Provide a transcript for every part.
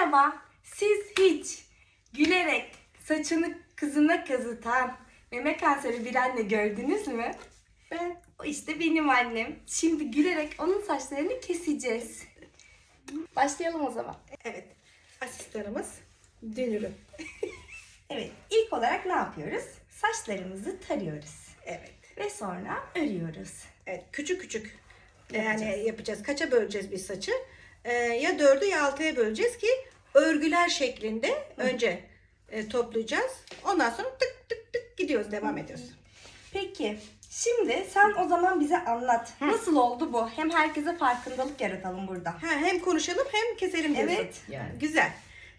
Merhaba. Siz hiç gülerek saçını kızına kazıtan meme kanseri bir anne gördünüz mü? Ben o işte benim annem. Şimdi gülerek onun saçlarını keseceğiz. Başlayalım o zaman. Evet. Asistanımız Dünür'üm. Evet, ilk olarak ne yapıyoruz? Saçlarımızı tarıyoruz Evet. ve sonra örüyoruz. Evet. Küçük küçük yani yapacağız. Kaça böleceğiz bir saçı? Ee, ya dördü ya altıya böleceğiz ki örgüler şeklinde önce e, toplayacağız. Ondan sonra tık tık tık gidiyoruz. Devam ediyoruz. Peki, şimdi sen o zaman bize anlat. Nasıl oldu bu? Hem herkese farkındalık yaratalım burada. Ha, hem konuşalım hem keselim diyorsun. Evet. Yani. Güzel.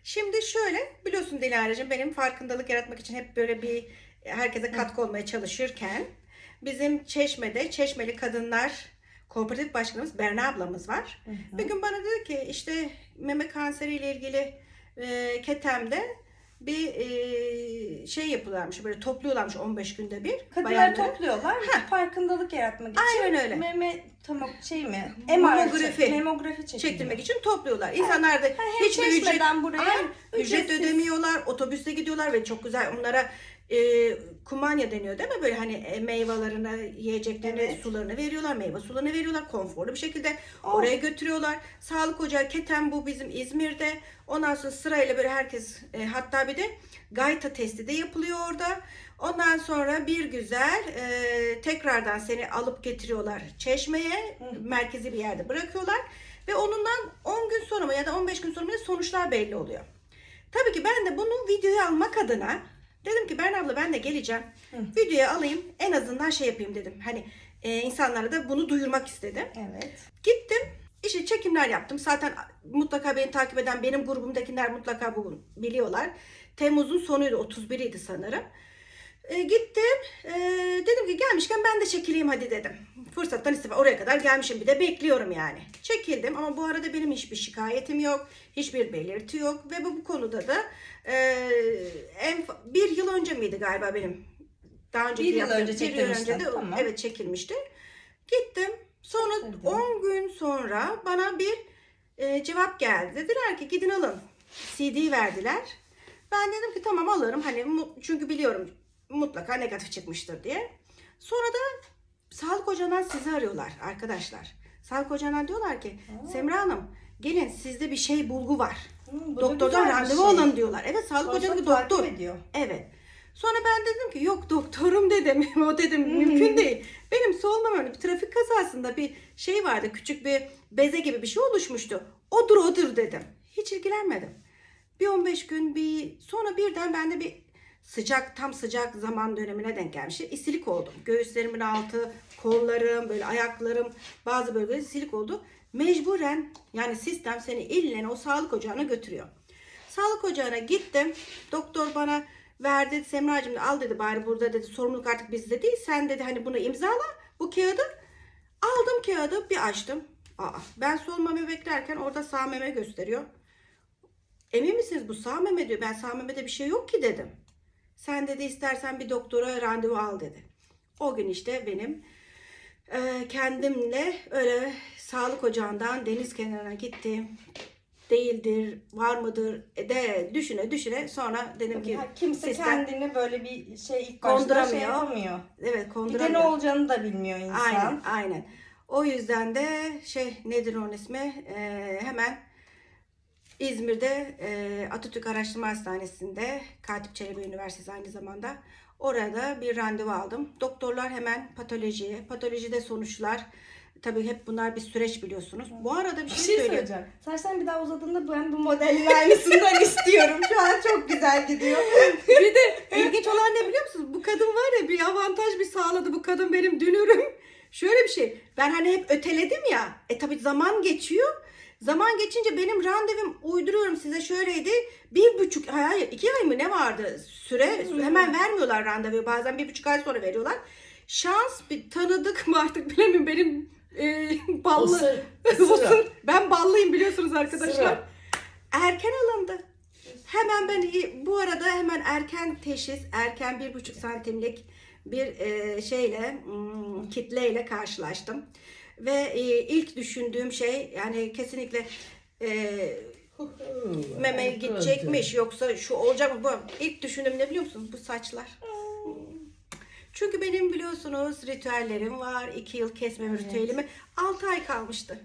Şimdi şöyle biliyorsun Dilara'cığım benim farkındalık yaratmak için hep böyle bir herkese katkı olmaya çalışırken bizim Çeşme'de Çeşmeli Kadınlar Kooperatif Başkanımız Berna ablamız var. Bir gün bana dedi ki işte meme kanseriyle ilgili e, Ketem'de bir e, şey yapıyorlarmış böyle topluyorlarmış 15 günde bir. Kadınlar bayanları. topluyorlar farkındalık yaratmak için. Aynen öyle. Meme tamam şey mi? Mamografi. Memografi çekilmek. çektirmek için topluyorlar. İnsanlar da hem hiçbir ücret, buraya Aynen, ücret ödemiyorlar. Otobüste gidiyorlar ve çok güzel onlara e, kumanya deniyor değil mi? Böyle hani e, meyvelerini, yiyeceklerini, Evet. sularını veriyorlar. Meyve sularını veriyorlar. Konforlu bir şekilde Oh. oraya götürüyorlar. Sağlık ocağı Keten bu bizim İzmir'de. Ondan sonra sırayla böyle herkes e, hatta bir de gayta testi de yapılıyor orada. Ondan sonra bir güzel e, tekrardan seni alıp getiriyorlar Çeşme'ye. Merkezi bir yerde bırakıyorlar. Ve onundan 10 gün sonra mı ya da 15 gün sonra mı sonuçlar belli oluyor. Tabii ki ben de bunu videoya almak adına dedim ki Berna abla ben de geleceğim. Videoya alayım en azından şey yapayım dedim. Hani e, insanlara da bunu duyurmak istedim. Evet. Gittim. işte çekimler yaptım. Zaten mutlaka beni takip eden benim grubumdakiler mutlaka bunu biliyorlar. Temmuz'un sonuydu. 31'iydi sanırım. E, gittim. E, dedim ki gelmişken ben de çekileyim hadi dedim. Fırsattan istifade oraya kadar gelmişim bir de bekliyorum yani. Çekildim ama bu arada benim hiçbir şikayetim yok. Hiçbir belirti yok. Ve bu, bu konuda da e, en, bir yıl önce miydi galiba benim? Daha önce bir yıl önce çektirmiştin, de tamam. evet çekilmişti. Gittim. Sonra Çektirdim. 10 gün sonra bana bir e, cevap geldi. Dediler ki gidin alın. CD verdiler. Ben dedim ki tamam alırım. Hani çünkü biliyorum mutlaka negatif çıkmıştır diye. Sonra da sağlık ocağından sizi arıyorlar arkadaşlar. Sağlık ocağından diyorlar ki Semra Hanım gelin sizde bir şey bulgu var. Hı, Doktordan randevu şey. alın diyorlar. Evet sağlık takip doktor. ediyor. Evet. Sonra ben dedim ki yok doktorum dedim. o dedim mümkün değil. Benim solmam bir trafik kazasında bir şey vardı. Küçük bir beze gibi bir şey oluşmuştu. Odur odur dedim. Hiç ilgilenmedim. Bir 15 gün bir sonra birden bende bir sıcak tam sıcak zaman dönemine denk gelmiş. İsilik oldum. Göğüslerimin altı, kollarım, böyle ayaklarım bazı bölgeler isilik oldu. Mecburen yani sistem seni illen o sağlık ocağına götürüyor. Sağlık ocağına gittim. Doktor bana verdi. Semracığım al dedi bari burada dedi sorumluluk artık bizde değil. Sen dedi hani bunu imzala bu kağıdı. Aldım kağıdı bir açtım. Aa, ben sol meme beklerken orada sağ meme gösteriyor. Emin misiniz bu sağ meme diyor. Ben sağ memede bir şey yok ki dedim. Sen dedi istersen bir doktora randevu al dedi. O gün işte benim e, kendimle öyle sağlık ocağından deniz kenarına gittim. Değildir, var mıdır e, de düşüne düşüne sonra dedim ki Ya kimse sistem- kendini böyle bir şey ilk başta Konduramıyor. şey yapamıyor. evet Bir de ne konduramıyor. olacağını da bilmiyor insan. Aynen, aynen. O yüzden de şey nedir onun ismi? Ee, hemen İzmir'de e, Atatürk Araştırma Hastanesi'nde Katip Çelebi Üniversitesi aynı zamanda orada bir randevu aldım. Doktorlar hemen patolojiye, patolojide sonuçlar. Tabii hep bunlar bir süreç biliyorsunuz. Bu arada bir şey, şey söyleyeyim. söyleyeceğim. Saçların bir daha uzadığında ben bu modelin aynısından istiyorum. Şu an çok güzel gidiyor. bir de ilginç olan ne biliyor musunuz? Bu kadın var ya bir avantaj bir sağladı. Bu kadın benim dünürüm. Şöyle bir şey. Ben hani hep öteledim ya. E tabii zaman geçiyor. Zaman geçince benim randevum uyduruyorum size şöyleydi. Bir buçuk, hayır iki ay mı ne vardı süre? Hemen vermiyorlar randevuyu. Bazen bir buçuk ay sonra veriyorlar. Şans bir tanıdık mı artık bilemiyorum benim e, ballı. Osur, sıra. Osur. Ben ballıyım biliyorsunuz arkadaşlar. Sıra. Erken alındı. Hemen ben bu arada hemen erken teşhis, erken bir buçuk santimlik bir e, şeyle, hmm, kitleyle karşılaştım. Ve e, ilk düşündüğüm şey yani kesinlikle e, meme Evet, gidecekmiş yoksa şu olacak mı? Bu ilk düşündüğüm ne biliyor musunuz? Bu saçlar. Çünkü benim biliyorsunuz ritüellerim var. iki yıl kesmeme ritüelimi. Altı ay kalmıştı.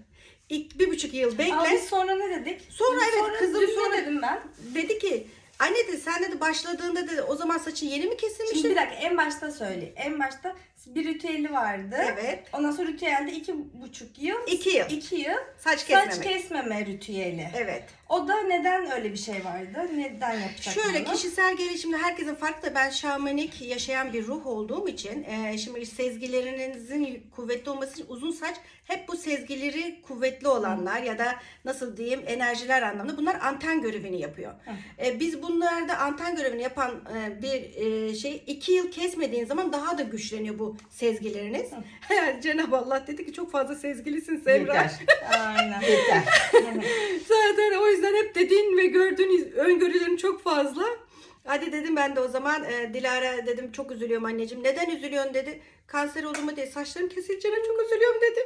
İlk bir buçuk yıl bekle. Ama biz sonra ne dedik? Sonra Biz evet, kızım dün ne sonra- dedim ben? Dedi ki anne dedi sen dedi başladığında dedi o zaman saçın yeni mi Şimdi kesilmişti? bir dakika en başta söyle. En başta bir ritüeli vardı. Evet. Ondan sonra ritüelde iki buçuk yıl. İki yıl. iki yıl. Saç Saç kesmemek. kesmeme ritüeli. Evet. O da neden öyle bir şey vardı? Neden yapacak Şöyle bunu? kişisel gelişimde herkesin farklı. Ben şamanik yaşayan bir ruh olduğum için e, şimdi sezgilerinizin kuvvetli olması için uzun saç hep bu sezgileri kuvvetli olanlar ya da nasıl diyeyim enerjiler anlamında bunlar anten görevini yapıyor. E, biz bunlarda anten görevini yapan e, bir e, şey iki yıl kesmediğin zaman daha da güçleniyor bu sezgileriniz. Cenab-ı Allah dedi ki çok fazla sezgilisin Semra. Aynen. Yeter. Zaten o yüzden hep dediğin ve gördüğün öngörülerin çok fazla. Hadi dedim ben de o zaman e, Dilara dedim çok üzülüyorum anneciğim. Neden üzülüyorsun dedi. Kanser olduğumu değil saçlarım kesileceğine çok üzülüyorum dedim.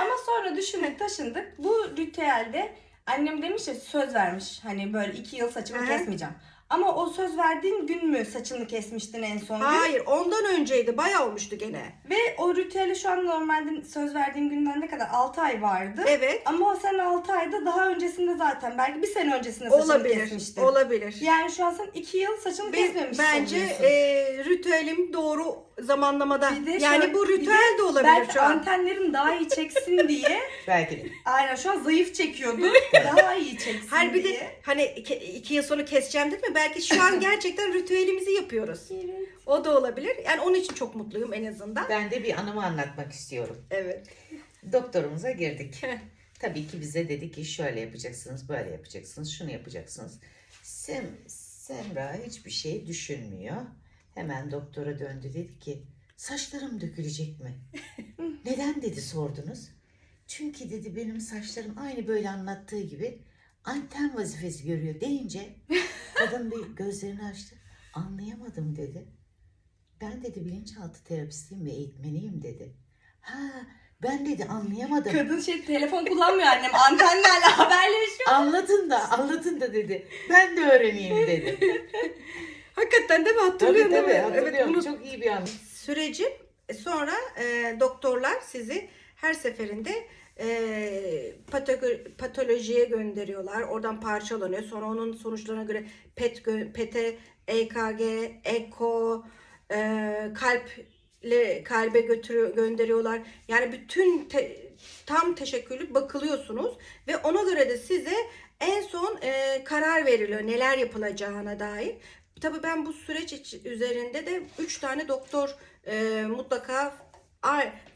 Ama sonra düşündük taşındık. Bu ritüelde annem demiş ya söz vermiş. Hani böyle iki yıl saçımı Aha. kesmeyeceğim. Ama o söz verdiğin gün mü saçını kesmiştin en son gün? Hayır ondan önceydi bayağı olmuştu gene. Ve o ritüeli şu an normalde söz verdiğin günden ne kadar? 6 ay vardı. Evet. Ama sen 6 ayda daha öncesinde zaten belki bir sene öncesinde saçını Olabilir. kesmiştin. Olabilir. Yani şu an sen 2 yıl saçını Ben- kesmemişsin. bence e, ritüelim doğru zamanlamada. Bir de yani şöyle- bu bir ritüel de olabilir Belki şu an. antenlerin daha iyi çeksin diye. Belki de. Aynen şu an zayıf çekiyordu. daha iyi çeksin Hayır bir diye. de hani iki, iki yıl sonra keseceğim değil mi? Belki şu an gerçekten ritüelimizi yapıyoruz. O da olabilir. Yani onun için çok mutluyum en azından. Ben de bir anımı anlatmak istiyorum. Evet. Doktorumuza girdik. Tabii ki bize dedi ki şöyle yapacaksınız, böyle yapacaksınız, şunu yapacaksınız. Sem Semra hiçbir şey düşünmüyor. Hemen doktora döndü dedi ki saçlarım dökülecek mi? Neden dedi sordunuz. Çünkü dedi benim saçlarım aynı böyle anlattığı gibi anten vazifesi görüyor deyince kadın bir gözlerini açtı. Anlayamadım dedi. Ben dedi bilinçaltı terapistiyim ve eğitmeniyim dedi. Ha ben dedi anlayamadım. Kadın şey telefon kullanmıyor annem. Antenlerle haberleşiyor. Anlatın da anlatın da dedi. Ben de öğreneyim dedi. Hakikaten değil mi? tabii Hatırlıyorum tabii değil mi? hatırlıyorum. unut- Çok iyi bir anı. Süreci e, sonra e, doktorlar sizi her seferinde e, pato- patolojiye gönderiyorlar. Oradan parçalanıyor. Sonra onun sonuçlarına göre PET, PET'e, EKG, EKO, e, kalple kalbe götürüyor, gönderiyorlar. Yani bütün te- tam teşekküllü bakılıyorsunuz ve ona göre de size en son e, karar veriliyor neler yapılacağına dair. Tabii ben bu süreç üzerinde de 3 tane doktor e, mutlaka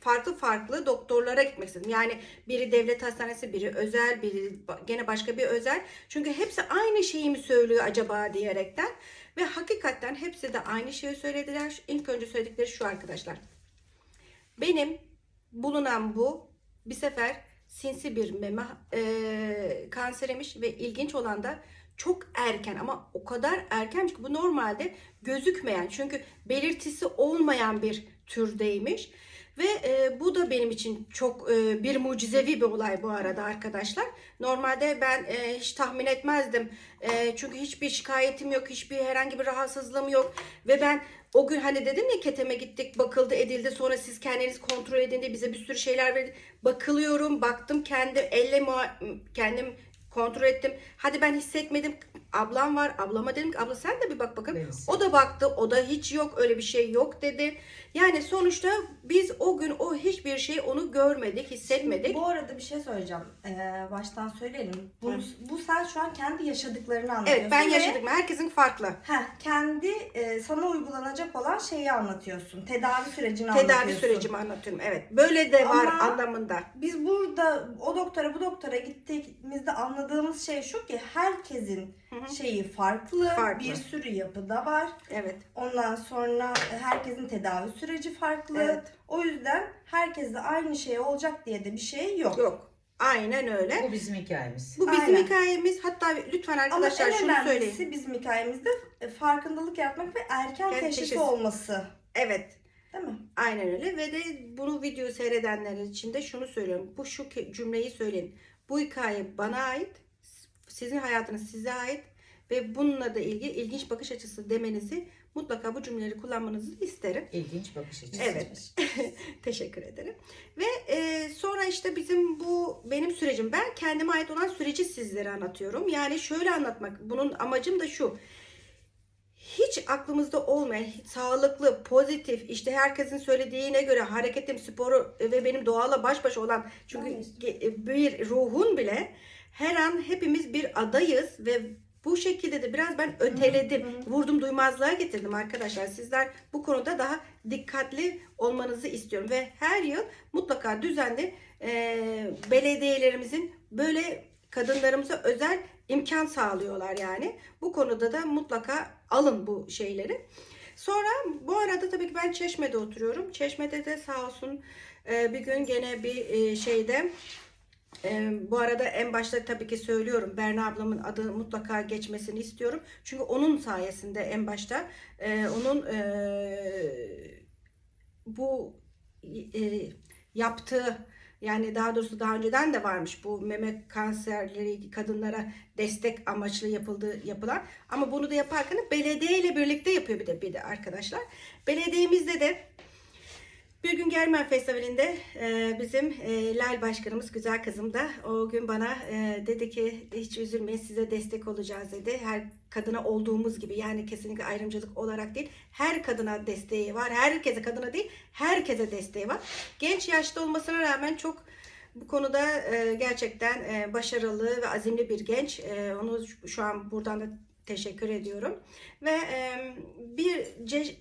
farklı farklı doktorlara gitmek istedim. Yani biri devlet hastanesi, biri özel, biri gene başka bir özel. Çünkü hepsi aynı şeyi mi söylüyor acaba diyerekten. Ve hakikaten hepsi de aynı şeyi söylediler. İlk önce söyledikleri şu arkadaşlar. Benim bulunan bu bir sefer sinsi bir meme e, kanserimiş ve ilginç olan da çok erken ama o kadar erkenmiş ki bu normalde gözükmeyen çünkü belirtisi olmayan bir türdeymiş. Ve e, bu da benim için çok e, bir mucizevi bir olay bu arada arkadaşlar. Normalde ben e, hiç tahmin etmezdim. E, çünkü hiçbir şikayetim yok, hiçbir herhangi bir rahatsızlığım yok. Ve ben o gün hani dedim ya keteme gittik, bakıldı edildi. Sonra siz kendiniz kontrol edin bize bir sürü şeyler verdi. Bakılıyorum, baktım kendi elle kendim kontrol ettim. Hadi ben hissetmedim. Ablam var. Ablama dedim ki abla sen de bir bak bakın. Evet. O da baktı. O da hiç yok öyle bir şey yok dedi. Yani sonuçta biz o gün o hiçbir şey onu görmedik, hissetmedik. Bu arada bir şey söyleyeceğim. Ee, baştan söyleyelim. Bu, Hı. bu sen şu an kendi yaşadıklarını anlatıyorsun. Evet ben ve- yaşadım. Herkesin farklı. Heh, kendi e, sana uygulanacak olan şeyi anlatıyorsun. Tedavi sürecini Tedavi anlatıyorsun. sürecimi anlatıyorum. Evet. Böyle de var Ama- anlamında. Biz burada o doktora bu doktora gittiğimizde anladığımız şey şu ki herkesin. Şeyi farklı, Farklı. bir sürü yapıda var. Evet. Ondan sonra herkesin tedavi süreci farklı. Evet. O yüzden herkeste aynı şey olacak diye de bir şey yok. Yok. Aynen öyle. Bu bizim hikayemiz. Bu bizim Aynen. hikayemiz. Hatta lütfen Ama arkadaşlar en şunu önemlisi söyleyin. bizim hikayemizde e, farkındalık yaratmak ve erken Yani teşhis teşhis. olması. Evet. Değil mi? Aynen öyle ve de bunu video seyredenler için de şunu söylüyorum. Bu şu cümleyi söyleyin. Bu hikaye bana ait sizin hayatınız size ait ve bununla da ilgili ilginç bakış açısı demenizi mutlaka bu cümleleri kullanmanızı isterim. İlginç bakış açısı. Evet. Teşekkür ederim. Ve e, sonra işte bizim bu benim sürecim. Ben kendime ait olan süreci sizlere anlatıyorum. Yani şöyle anlatmak. Bunun amacım da şu. Hiç aklımızda olmayan, sağlıklı, pozitif, işte herkesin söylediğine göre hareketim, sporu ve benim doğalla baş başa olan çünkü bir ruhun bile her an hepimiz bir adayız ve bu şekilde de biraz ben öteledim. Vurdum duymazlığa getirdim arkadaşlar. Sizler bu konuda daha dikkatli olmanızı istiyorum. Ve her yıl mutlaka düzenli e, belediyelerimizin böyle kadınlarımıza özel imkan sağlıyorlar yani. Bu konuda da mutlaka alın bu şeyleri. Sonra bu arada tabii ki ben Çeşme'de oturuyorum. Çeşme'de de sağ olsun e, bir gün gene bir e, şeyde ee, bu arada en başta tabii ki söylüyorum Berna ablamın adı mutlaka geçmesini istiyorum. Çünkü onun sayesinde en başta e, onun e, bu e, yaptığı yani daha doğrusu daha önceden de varmış bu meme kanserleri kadınlara destek amaçlı yapıldığı yapılan ama bunu da yaparken belediye ile birlikte yapıyor bir de bir de arkadaşlar. Belediyemizde de bir gün Germen Festivali'nde e, bizim e, Lal Başkanımız, güzel kızım da o gün bana e, dedi ki hiç üzülmeyin size destek olacağız dedi. Her kadına olduğumuz gibi yani kesinlikle ayrımcılık olarak değil. Her kadına desteği var. Herkese kadına değil herkese desteği var. Genç yaşta olmasına rağmen çok bu konuda e, gerçekten e, başarılı ve azimli bir genç. E, onu şu- an buradan da teşekkür ediyorum. Ve e, bir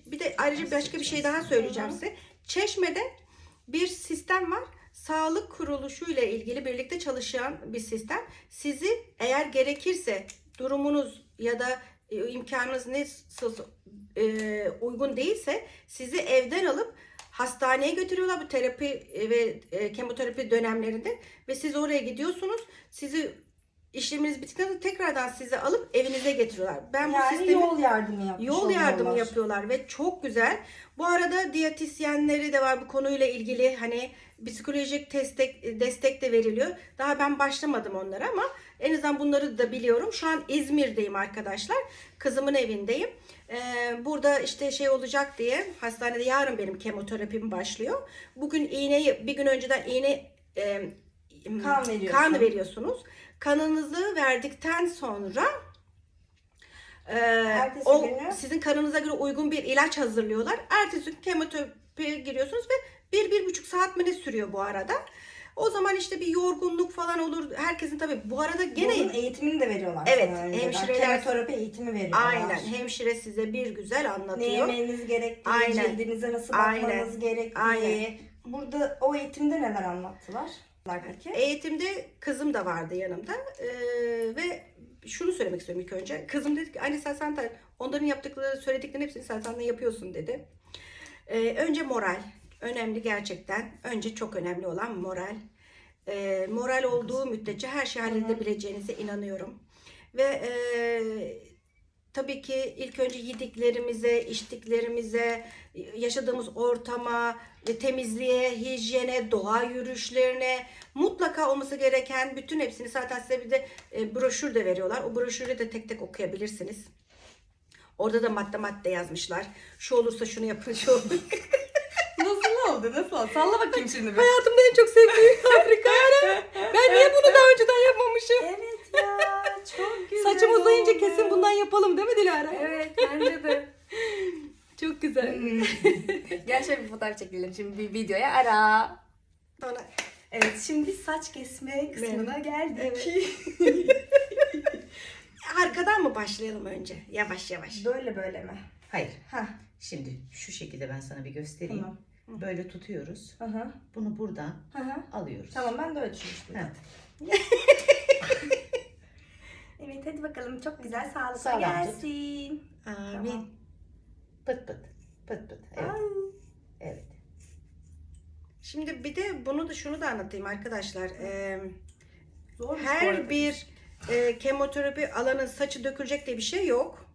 bir de ayrıca başka bir şey daha söyleyeceğim size. Çeşme'de bir sistem var. Sağlık kuruluşu ile ilgili birlikte çalışan bir sistem. Sizi eğer gerekirse durumunuz ya da e, imkanınız nasıl e, uygun değilse sizi evden alıp hastaneye götürüyorlar bu terapi e, ve e, kemoterapi dönemlerinde ve siz oraya gidiyorsunuz. Sizi işleminiz bittikten sonra tekrardan sizi alıp evinize getiriyorlar. Ben bu Yani sistemi yol yardımı yapmış Yol yardımı oluyorlar. yapıyorlar ve çok güzel. Bu arada diyetisyenleri de var bu konuyla ilgili hani psikolojik destek destek de veriliyor. Daha ben başlamadım onlara ama en azından bunları da biliyorum. Şu an İzmir'deyim arkadaşlar. Kızımın evindeyim. Ee, burada işte şey olacak diye hastanede yarın benim kemoterapim başlıyor. Bugün iğneyi bir gün önceden iğne e, Kan veriyorsun. kan veriyorsunuz. Kanınızı verdikten sonra Ertesi o günü? sizin kanınıza göre uygun bir ilaç hazırlıyorlar. Ertesi gün kemoterapiye giriyorsunuz ve bir, bir buçuk saat mi ne sürüyor bu arada. O zaman işte bir yorgunluk falan olur. Herkesin tabii bu arada gene Bunun eğitimini de veriyorlar. Evet, hemşireler- Kemoterapi eğitimi veriyorlar. aynen hemşire size bir güzel Ne anlatıyor. yemeniz gerektiği, Aynen. cildinize nasıl Aynen. bakmanız gerektiği. Aynen. Burada o eğitimde neler anlattılar? Peki. Eğitimde kızım da vardı yanımda Ee, ve şunu söylemek istiyorum ilk önce. Kızım dedi ki anne sen, sen onların yaptıkları söylediklerinin hepsini sen, sen yapıyorsun dedi. Ee, önce moral. Önemli gerçekten. Önce çok önemli olan moral. Ee, moral olduğu müddetçe her şeyi halledebileceğinize inanıyorum. Ve e, tabii ki ilk önce yediklerimize, içtiklerimize, yaşadığımız ortama, ve temizliğe, hijyene, doğa yürüyüşlerine mutlaka olması gereken bütün hepsini zaten size bir de e, broşür de veriyorlar. O broşürü de tek tek okuyabilirsiniz. Orada da madde madde yazmışlar. Şu olursa şunu yapın, şu olur. Nasıl oldu? Nasıl oldu? Salla bakayım şimdi bir. Hayatımda en çok sevdiğim Afrika. Ben niye bunu daha önceden yapmamışım? Evet ya. Çok güzel Saçım uzayınca oldu. kesin bundan yapalım değil mi Dilara? Evet bence de. Çok güzel. Gel şöyle bir fotoğraf çekelim şimdi bir videoya ara. Sonra Evet şimdi saç kesme kısmına geldik. arkadan mı başlayalım önce? Yavaş yavaş. Böyle böyle mi? Hayır. Hah. Şimdi şu şekilde ben sana bir göstereyim. Tamam. Böyle tutuyoruz. Aha. Bunu buradan Aha. alıyoruz. Tamam ben de öyle düşünmüştüm. Evet hadi bakalım çok güzel sağlıklı Sağlam tut. gelsin. Amin. Tamam. Pıt pıt. Pıt pıt. Evet. Ay. Evet. Şimdi bir de bunu da şunu da anlatayım arkadaşlar. Ee, Zor her bir e, kemoterapi alanın saçı dökülecek diye bir şey yok.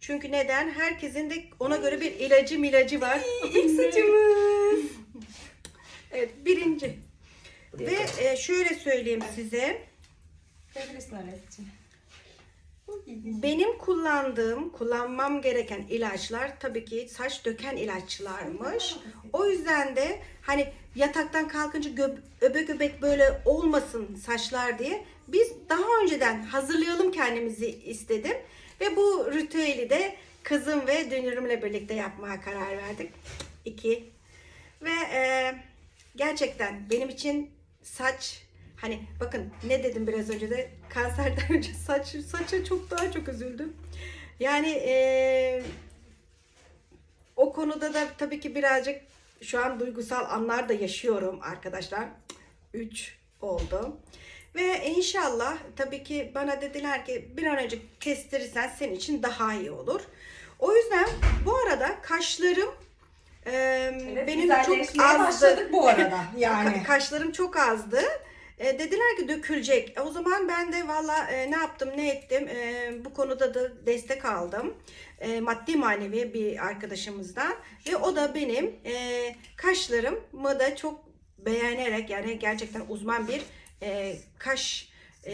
Çünkü neden? Herkesin de ona göre bir ilacı milacı var. ilk saçımız. Evet birinci. Ve e, şöyle söyleyeyim size. Sevgilisin öğreticiğim. Benim kullandığım, kullanmam gereken ilaçlar tabii ki saç döken ilaçlarmış. O yüzden de hani yataktan kalkınca gö- öbek öbek böyle olmasın saçlar diye biz daha önceden hazırlayalım kendimizi istedim. Ve bu ritüeli de kızım ve dünürümle birlikte yapmaya karar verdik. İki. Ve e, gerçekten benim için saç hani bakın ne dedim biraz önce de kanserden önce saç saça çok daha çok üzüldüm. Yani e, o konuda da tabii ki birazcık şu an duygusal anlar da yaşıyorum arkadaşlar. 3 oldu. Ve inşallah tabii ki bana dediler ki bir an önce kestirirsen senin için daha iyi olur. O yüzden bu arada kaşlarım e, benim çok azdı. başladık bu arada. Yani. kaşlarım çok azdı. E, dediler ki dökülecek. E, o zaman ben de valla e, ne yaptım ne ettim E, bu konuda da destek aldım. E, maddi manevi bir arkadaşımızdan. Ve o da benim e, kaşlarımı da çok beğenerek yani gerçekten uzman bir e, kaş e,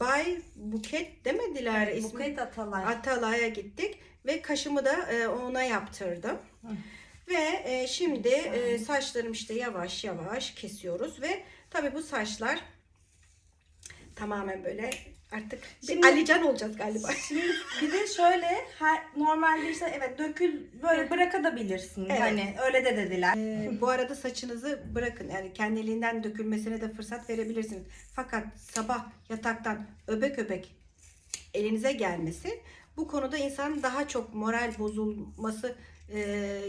Bay Buket demediler ismi. Buket Atalay. Atalay'a gittik ve kaşımı da e, ona yaptırdım. Ve e, şimdi e, saçlarım işte yavaş yavaş kesiyoruz ve tabii bu saçlar tamamen böyle artık bir Şimdi- Alican olacağız galiba. Bir de şöyle her normalde işte evet dökül böyle bırakabilirsin. Evet. Hani öyle de dediler. E, bu arada saçınızı bırakın yani kendiliğinden dökülmesine de fırsat verebilirsiniz. Fakat sabah yataktan öbek öbek elinize gelmesi bu konuda insanın daha çok moral bozulması e,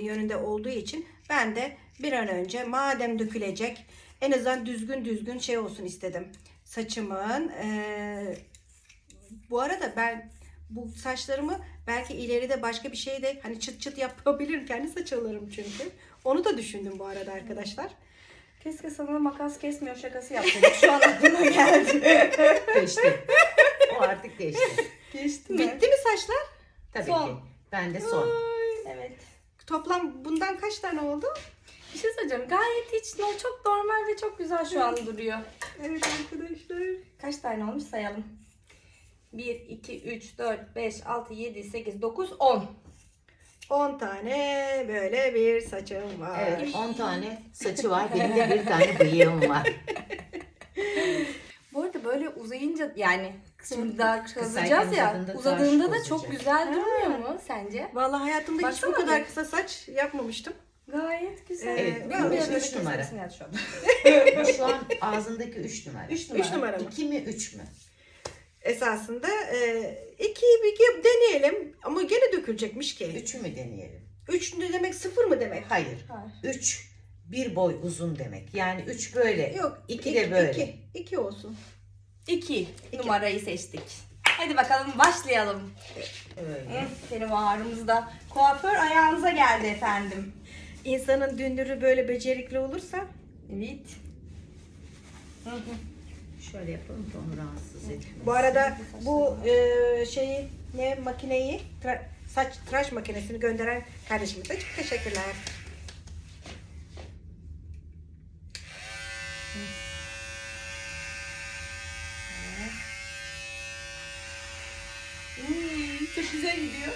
yönünde olduğu için ben de bir an önce madem dökülecek en azından düzgün düzgün şey olsun istedim. Saçımın e, bu arada ben bu saçlarımı belki ileride başka bir şey de hani çıt çıt yapabilirim. Kendi saç alırım çünkü. Onu da düşündüm bu arada arkadaşlar. Keşke sana makas kesmiyor şakası yaptım. Şu an aklıma geldi. Geçti. O artık geçti. Geçti mi? Bitti mi saçlar? Tabii Son. ki. Ben de son. Evet. Toplam bundan kaç tane oldu? Bir şey söyleyeceğim. Gayet hiç no, çok normal ve çok güzel şu an duruyor. Evet arkadaşlar. Kaç tane olmuş sayalım. 1, 2, 3, 4, 5, 6, 7, 8, 9, 10. 10 tane böyle bir saçım var. Evet 10 tane saçı var. Benim de bir tane bıyığım var. Bu arada böyle uzayınca yani şimdi daha kazacağız ya. uzadığında da çok güzel durmuyor mu sence? Vallahi hayatımda hiç bu kadar bir. kısa saç yapmamıştım. Gayet güzel. Evet, Benim vallahi biraz üç numara. şu an. Ağzındaki 3 numara. 3 3 numara mı? 2 mi 3 mü? Esasında e, iki bir deneyelim ama gene dökülecekmiş ki. 3'ü mü deneyelim? 3 ne demek sıfır mı demek? Hayır. Hayır. 3 bir boy uzun demek. Yani 3 böyle. Yok. İki iki- de böyle. Iki, iki olsun. 2 numarayı seçtik. Hadi bakalım başlayalım. Öyle. Hı, Benim ağrımızda. Kuaför ayağınıza geldi efendim. İnsanın dündürü böyle becerikli olursa Evet. Hı hı. Şöyle yapalım da onu rahatsız etmesin. Bu arada bu e, şeyi ne makineyi tra- saç tıraş makinesini gönderen kardeşimize çok teşekkürler. Hmm, çok güzel gidiyor.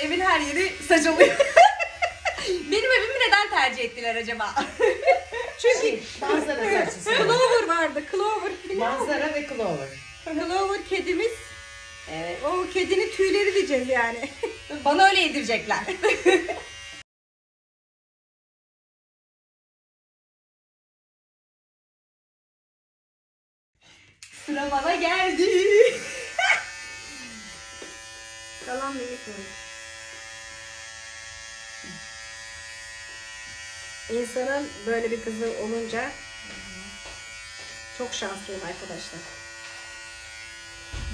Evin her yeri saç oluyor. Benim evimi neden tercih ettiler acaba? Çünkü manzara saçısı. Clover vardı, Clover. manzara ve clover. Clover kedimiz. evet. O kedinin tüyleri diyeceğiz yani. Bana öyle yedirecekler. Sıra bana geldi. Kalan minik minik. İnsanın böyle bir kızı olunca çok şanslıyım arkadaşlar.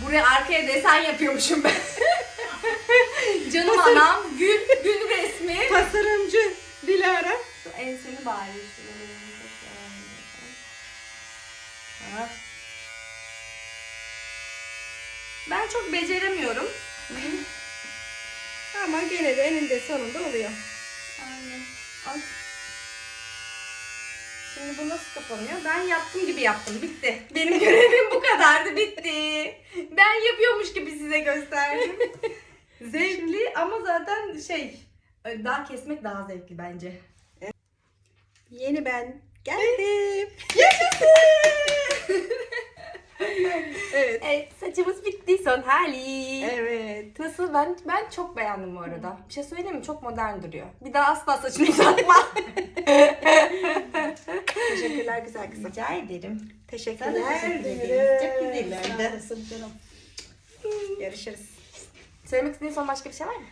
Buraya arkaya desen yapıyormuşum ben. Canım anam, gül, gül resmi. Tasarımcı Dilara. Şu enseni bari. Ben çok beceremiyorum. Ama gene de eninde sonunda oluyor. Aynen. Ay. Şimdi bu nasıl kapanıyor? Ben yaptım gibi yaptım. Bitti. Benim görevim bu kadardı. Bitti. Ben yapıyormuş gibi size gösterdim. Zevkli ama zaten şey daha kesmek daha zevkli bence. Yeni ben geldim. evet. Evet saçımız bitti son hali. Evet. Nasıl ben ben çok beğendim bu arada. Bir şey söyleyeyim mi? Çok modern duruyor. Bir daha asla saçını uzatma. Teşekkürler güzel kızım. Rica ederim. Teşekkürler. Teşekkür ederim. Çok güzellerdi. Canım. Görüşürüz. Söylemek istediğin son başka bir şey var mı?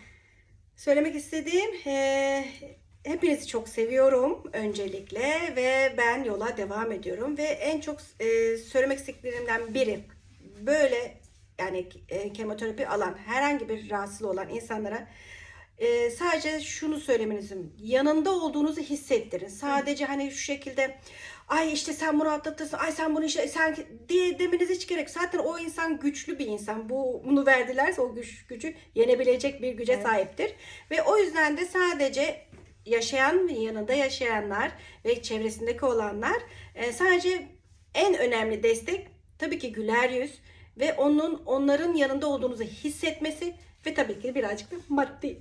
Söylemek istediğim eee, hepinizi çok seviyorum öncelikle ve ben yola devam ediyorum ve en çok eee, söylemek istediklerimden biri böyle yani e, kemoterapi alan herhangi bir rahatsızlığı olan insanlara eee, sadece şunu söylemenizim yanında olduğunuzu hissettirin. Sadece hani şu şekilde ay işte sen bunu atlatırsın ay sen bunu işte sen diye demenize hiç gerek. Zaten o insan güçlü bir insan. Bu bunu verdilerse o güç gücü yenebilecek bir güce Evet. sahiptir. Ve o yüzden de sadece yaşayan ve yanında yaşayanlar ve çevresindeki olanlar e, sadece en önemli destek tabii ki güler yüz ve onun onların yanında olduğunuzu hissetmesi ve tabii ki birazcık da maddi.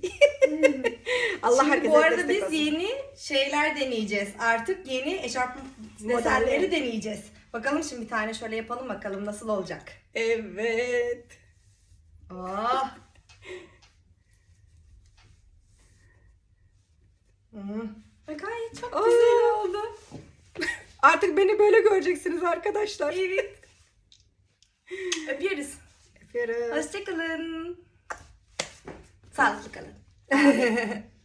Allah Şimdi herkese bu arada biz olsun. yeni şeyler deneyeceğiz. Artık yeni eşarp Modelleri. deneyeceğiz. Bakalım şimdi bir tane şöyle yapalım bakalım nasıl olacak. Evet. Oh. Hmm. Ay, çok Aa. güzel oldu. Artık beni böyle göreceksiniz arkadaşlar. Evet. Öpüyoruz. Öpüyorum. Hoşçakalın. Sağlıklı kalın.